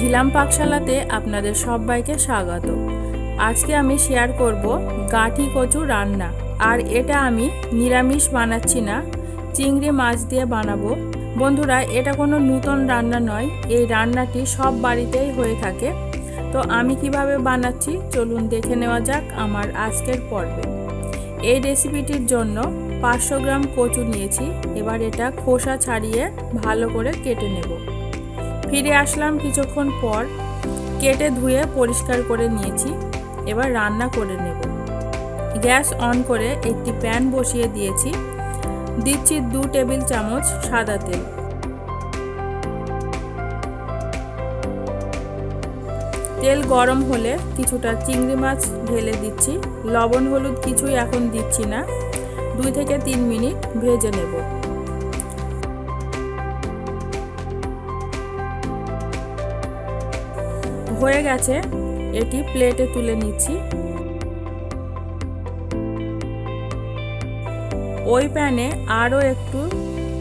ইলাম পাকশালাতে আপনাদের সবাইকে স্বাগত। আজকে আমি শেয়ার করব গাঠি কচু রান্না। আর এটা আমি নিরামিষ বানাচ্ছি না, চিংড়ি মাছ দিয়ে বানাবো। বন্ধুরা, এটা কোনো নূতন রান্না নয়, এই রান্নাটি সব বাড়িতেই হয়ে থাকে। তো আমি কীভাবে বানাচ্ছি, চলুন দেখে নেওয়া যাক আমার আজকের পর্বে। এই রেসিপিটির জন্য পাঁচশো গ্রাম কচু নিয়েছি, এবার এটা খোসা ছাড়িয়ে ভালো করে কেটে নেব। ফিরে আসলাম কিছুক্ষণ পর। কেটে ধুয়ে পরিষ্কার করে নিয়েছি। এবার রান্না করে নেব। গ্যাস অন করে একটি প্যান বসিয়ে দিয়েছি। দিচ্ছি দু টেবিল চামচ সাদা তেল। তেল গরম হলে কিছুটা চিংড়ি মাছ ঢেলে দিচ্ছি। লবণ, হলুদ কিছুই এখন দিচ্ছি না। দুই থেকে তিন মিনিট ভেজে নেব। হয়ে গেছে, এটি প্লেটে তুলে নিচ্ছি। ওই প্যানে আরও একটু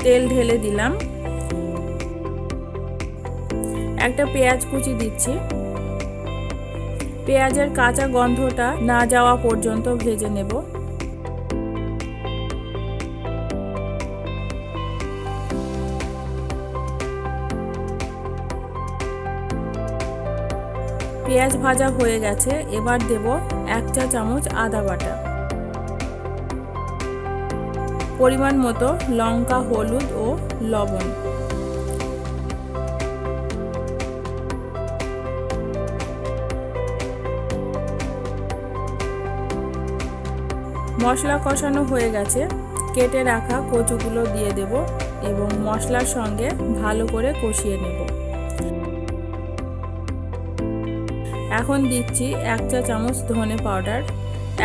তেল ঢেলে দিলাম। একটা পেঁয়াজ কুচি দিচ্ছি। পেঁয়াজের কাঁচা গন্ধটা না যাওয়া পর্যন্ত ভেজে নেব। পেঁয়াজ ভাজা হয়ে গেছে, এবার দেব এক চা চামচ আদা বাটা। পরিমাণ মতো লঙ্কা, হলুদ ও লবণ। মশলা কষানো হয়ে গেছে, কেটে রাখা কচুগুলো দিয়ে দেব এবং মশলার সঙ্গে ভালো করে কষিয়ে নেব। এখন দিচ্ছি এক চা চামচ ধনে পাউডার,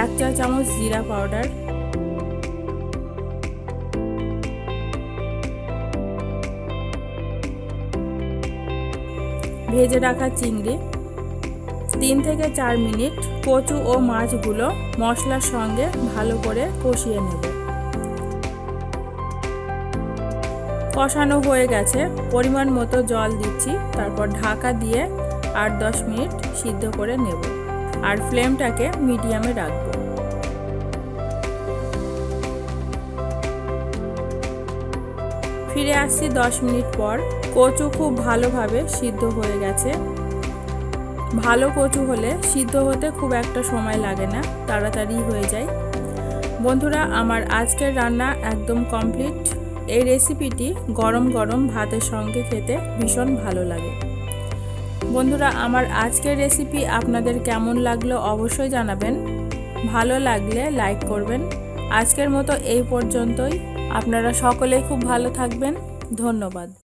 এক চা চামচ জিরা পাউডার। ভেজে রাখা চিংড়ি। তিন থেকে চার মিনিট কচু ও মাছগুলো মশলার সঙ্গে ভালো করে কষিয়ে নেব। কষানো হয়ে গেছে, পরিমাণ মতো জল দিচ্ছি, তারপর ঢাকা দিয়ে আট দশ মিনিট সিদ্ধ করে নেব আর ফ্লেমটাকে মিডিয়ামে রাখব। ফিরে আসছি দশ মিনিট পর। কচু খুব ভালোভাবে সিদ্ধ হয়ে গেছে। ভালো কচু হলে সিদ্ধ হতে খুব একটা সময় লাগে না, তাড়াতাড়ি হয়ে যায়। বন্ধুরা, আমার আজকের রান্না একদম কমপ্লিট। এই রেসিপিটি গরম গরম ভাতের সঙ্গে খেতে ভীষণ ভালো লাগে। বন্ধুরা, আমার আজকের রেসিপি আপনাদের কেমন লাগল অবশ্যই জানাবেন। ভালো লাগলে লাইক করবেন। আজকের মতো এই পর্যন্তই। আপনারা সকলেই খুব ভালো থাকবেন। ধন্যবাদ।